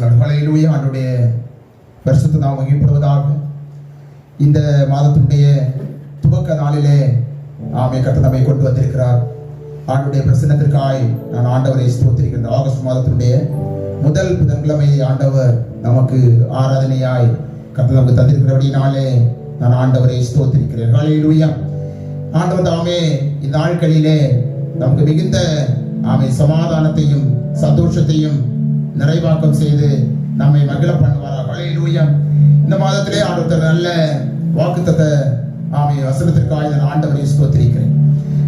ஹalleluya. ஆண்டுடைய வருஷத்து நாம் வகிப்படுவதாக இந்த மாதத்தினுடைய துவக்க நாளிலே ஆமை கத்த நம்மை கொண்டு வந்திருக்கிறார். ஆண்டுடைய பிரசன்னத்திற்காய் நான் ஆண்டவரை ஸ்தோத்திருக்கின்ற ஆகஸ்ட் மாதத்தினுடைய முதல் புதன்கிழமை ஆண்டவர் நமக்கு ஆராதனையாய் கத்த நமக்கு தந்திருக்கிறபடினாலே நான் ஆண்டவரை ஸ்தோத்திருக்கிறேன். ஹalleluya. ஆண்டவர் தாமே இந்த நாட்களிலே நமக்கு மிகுந்த ஆமை சமாதானத்தையும் சந்தோஷத்தையும் நிறைவாக்கம் செய்து நம்மை மகிழ பண்ணுவாராக. ஹalleluya. இந்த மாதத்திலே ஆண்டவர் நல்ல வாக்குத்தத்தை ஆமை வசனத்திற்காக இதன் ஆண்டவரை ஸ்தோத்திரிக்கிறேன்.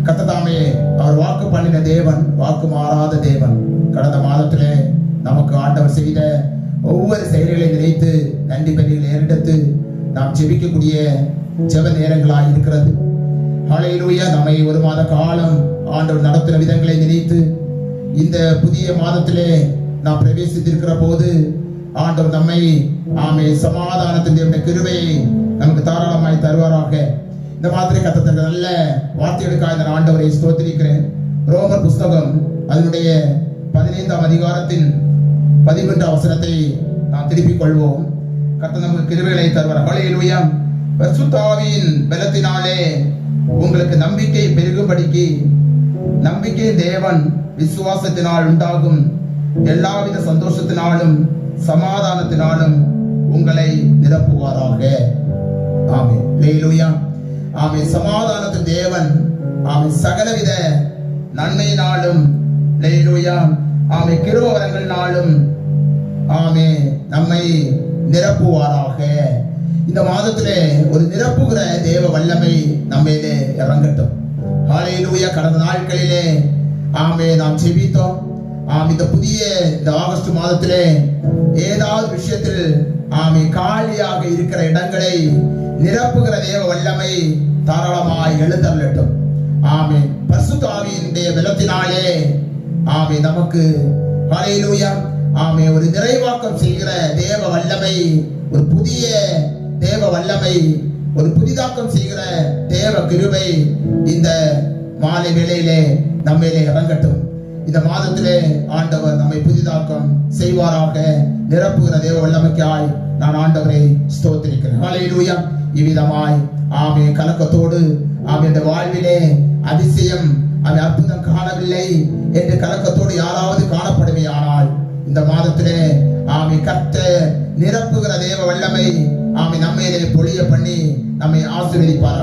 கத்ததாமே அவர் வாக்கு பண்ணின தேவன் வாக்கு மாறாத தேவன். கடந்த மாதத்திலே நமக்கு ஆண்டவர் செய்த ஒவ்வொரு செயல்களை நினைத்து நன்றி பலிகளை ஏறெடுத்து நாம் ஜெபிக்கக்கூடிய ஜெப நேரங்களாக இருக்கிறது. ஹalleluya. நம்மை ஒரு மாத காலம் ஆண்டவர் நடத்தின விதங்களை நினைத்து இந்த புதிய மாதத்திலே நாம் பிரவேசித்திருக்கிற போது ஆண்டவர் நம்மை ஆமே சமாதானத்தின் கிருவையை நமக்கு தாராளமாய் தருவாராக. இந்த மாதிரி கத்தத்திற்கு நல்ல வார்த்தைகளுக்காக இந்த ஆண்டவரை ஸ்தோத்திரிக்கிறேன். ரோமர் புஸ்தகம் அதனுடைய பதினைந்தாம் அதிகாரத்தின் பதிமூன்று அவசரத்தை நாம் திருப்பிக் கொள்வோம். கத்த நமக்கு கிருவைகளை தருவார். ஹalleluya. பரிசுத்தாவியின் பலத்தினாலே உங்களுக்கு நம்பிக்கை பெருகும்படிக்கு நம்பிக்கை தேவன் விசுவாசத்தினால் உண்டாகும் எல்லாவித சந்தோஷத்தினாலும் சமாதானத்தினாலும் உங்களை நிரப்புவாராக. ஆமே லேலுயா ஆமே சமாதானத்து தேவன் ஆமை சகலவித நன்மையினாலும் லேலுயா ஆமை கிருபவரங்களினாலும் ஆமே நம்மை நிரப்புவாராக. இந்த மாதத்திலே ஒரு நிரப்புகிற தேவ வல்லமை நம்மையிலே இறங்கட்டும். ஹalleluya. கடந்த நாட்களிலே ஆமே நாம் செபித்தோம் ஆம் இந்த புதிய இந்த ஆகஸ்ட் மாதத்திலே ஏதாவது விஷயத்தில் ஆமை காலியாக இருக்கிற இடங்களை நிரப்புகிற தேவ வல்லமை தாராளமாய் எழுந்தள்ளட்டும் ஆமே பரிசுத்தாவியினுடைய பலத்தினாலே ஆமே நமக்கு ஹalleluya ஆமே ஒரு நிறைவாக்கம் செய்கிற தேவ வல்லமை ஒரு புதிய தேவ வல்லமை ஒரு புதிதாக்கம் செய்கிற தேவ கிருபை இந்த மாலை வேளையிலே நம்மிலே இறங்கட்டும். இந்த மாதத்திலே ஆண்டவர் நம்மை புதிதாக்கம் செய்வாராக நிரப்புகிற தேவ வல்லமைக்காய் நான் ஆண்டவரை ஸ்தோத்திருக்கிறேன். ஹalleluya இவ்விதமாய் ஆமே கலக்கத்தோடு ஆமே என்ற வாழ்விலே அதிசயம் அவன் அற்புதம் காணவில்லை என்று கலக்கத்தோடு யாராவது காணப்படுமே ஆனால் இந்த மாதத்திலே ஆமை கத்த நிரப்புகிற தேவ வல்லமை ஆமை நம்மையிலே பொழிய பண்ணி நம்மை ஆசீர்வதிப்பார்